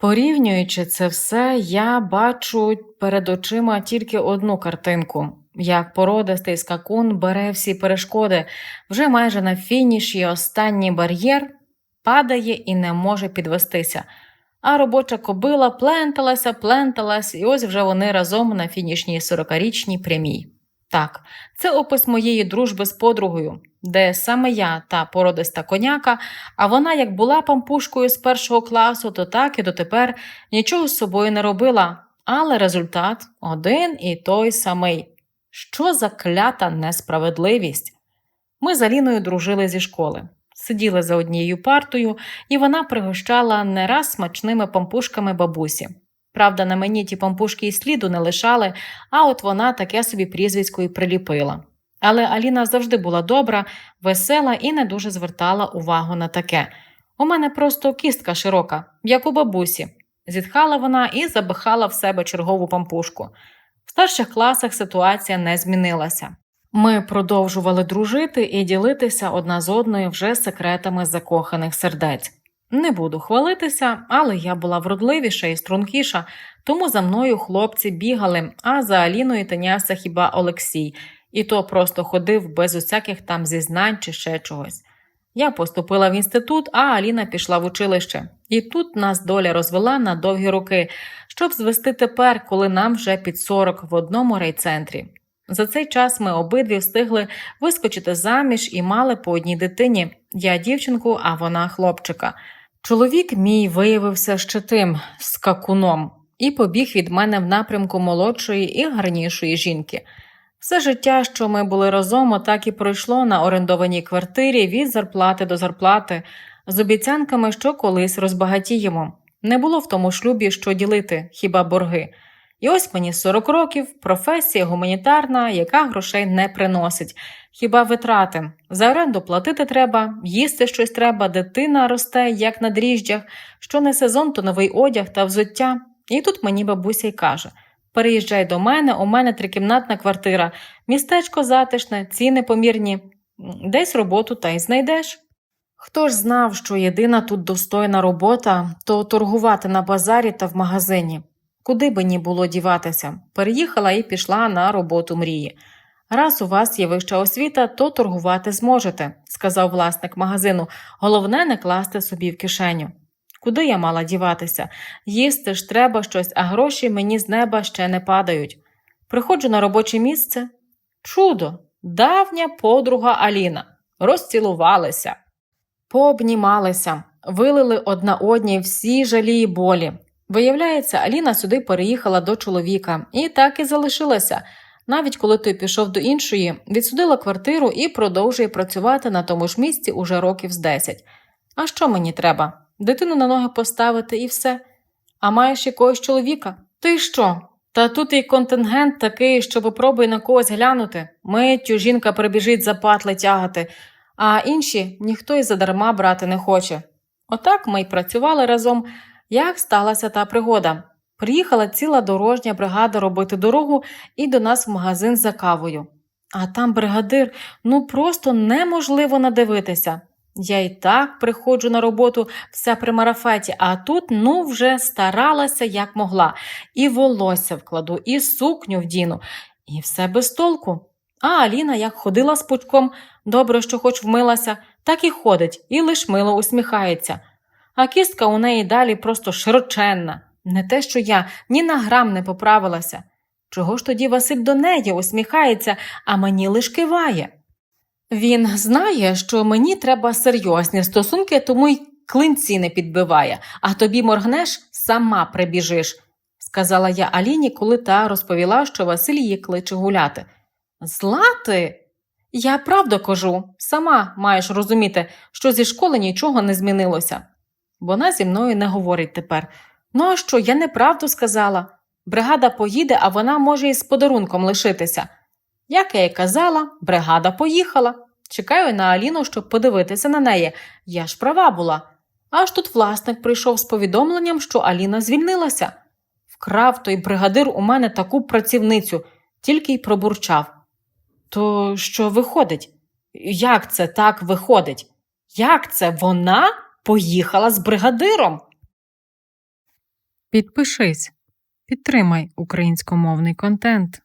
Порівнюючи це все, я бачу перед очима тільки одну картинку, як породистий скакун бере всі перешкоди, вже майже на фініші останній бар'єр падає і не може підвестися. А робоча кобила пленталася, пленталась, і ось вже вони разом на фінішній 40-річній прямій. Так, це опис моєї дружби з подругою, де саме я та породиста коняка, а вона як була пампушкою з першого класу, то так і дотепер нічого з собою не робила, але результат один і той самий. Що за клята несправедливість? Ми з Аліною дружили зі школи, сиділи за однією партою, і вона пригощала не раз смачними пампушками бабусі. Правда, на мені ті пампушки і сліду не лишали, а от вона таке собі прізвисько і приліпила. Але Аліна завжди була добра, весела і не дуже звертала увагу на таке. У мене просто кістка широка, як у бабусі. Зітхала вона і забихала в себе чергову пампушку. В старших класах ситуація не змінилася. Ми продовжували дружити і ділитися одна з одною вже секретами закоханих сердець. Не буду хвалитися, але я була вродливіша і стрункіша, тому за мною хлопці бігали, а за Аліною тинявся хіба Олексій, і то просто ходив без усяких там зізнань чи ще чогось. Я поступила в інститут, а Аліна пішла в училище. І тут нас доля розвела на довгі роки, щоб звести тепер, коли нам вже під 40 в одному райцентрі. За цей час ми обидві встигли вискочити заміж і мали по одній дитині я дівчинку, а вона хлопчика. Чоловік мій виявився ще тим скакуном і побіг від мене в напрямку молодшої і гарнішої жінки. Все життя, що ми були разом, так і пройшло на орендованій квартирі від зарплати до зарплати, з обіцянками, що колись розбагатіємо. Не було в тому шлюбі, що ділити, хіба борги. І ось мені 40 років, професія гуманітарна, яка грошей не приносить. Хіба витрати? За оренду платити треба, їсти щось треба, дитина росте, як на дріжджах, що не сезон, то новий одяг та взуття. І тут мені бабуся й каже: переїжджай до мене, у мене трикімнатна квартира, містечко затишне, ціни помірні, десь роботу та й знайдеш. Хто ж знав, що єдина тут достойна робота то торгувати на базарі та в магазині. Куди би ні було діватися, переїхала і пішла на роботу мрії. Раз у вас є вища освіта, то торгувати зможете, сказав власник магазину. Головне не класти собі в кишеню. Куди я мала діватися? Їсти ж треба щось, а гроші мені з неба ще не падають. Приходжу на робоче місце. Чудо, давня подруга Аліна. Розцілувалися, пообнімалися, вилили одна одній всі жалі й болі. Виявляється, Аліна сюди переїхала до чоловіка і так і залишилася. Навіть коли той пішов до іншої, відсудила квартиру і продовжує працювати на тому ж місці уже років з 10. А що мені треба? Дитину на ноги поставити і все. А маєш якогось чоловіка? Ти що? Та тут і контингент такий, що попробуй на когось глянути. Миттю жінка прибіжить за патли тягати, а інші ніхто й задарма брати не хоче. Отак ми й працювали разом. Як сталася та пригода? Приїхала ціла дорожня бригада робити дорогу і до нас в магазин за кавою. А там бригадир, ну просто неможливо надивитися. Я й так приходжу на роботу вся при марафеті, а тут ну вже старалася як могла. І волосся вкладу, і сукню вдіну, і все без толку. А Аліна як ходила з пучком, добре, що хоч вмилася, так і ходить, і лиш мило усміхається. А кістка у неї далі просто широченна. Не те, що я ні на грам не поправилася. Чого ж тоді Василь до неї усміхається, а мені лиш киває? Він знає, що мені треба серйозні стосунки, тому й клинці не підбиває, а тобі моргнеш, сама прибіжиш, сказала я Аліні, коли та розповіла, що Василь її кличе гуляти. Зла ти? Я правду кажу, сама маєш розуміти, що зі школи нічого не змінилося. Вона зі мною не говорить тепер. Ну, а що, я неправду сказала. Бригада поїде, а вона може і з подарунком лишитися. Як я й казала, бригада поїхала. Чекаю на Аліну, щоб подивитися на неї. Я ж права була. Аж тут власник прийшов з повідомленням, що Аліна звільнилася. Вкрав той бригадир у мене таку працівницю, тільки й пробурчав. То що виходить? Як це так виходить? Як це вона поїхала з бригадиром? Підпишись, підтримай українськомовний контент.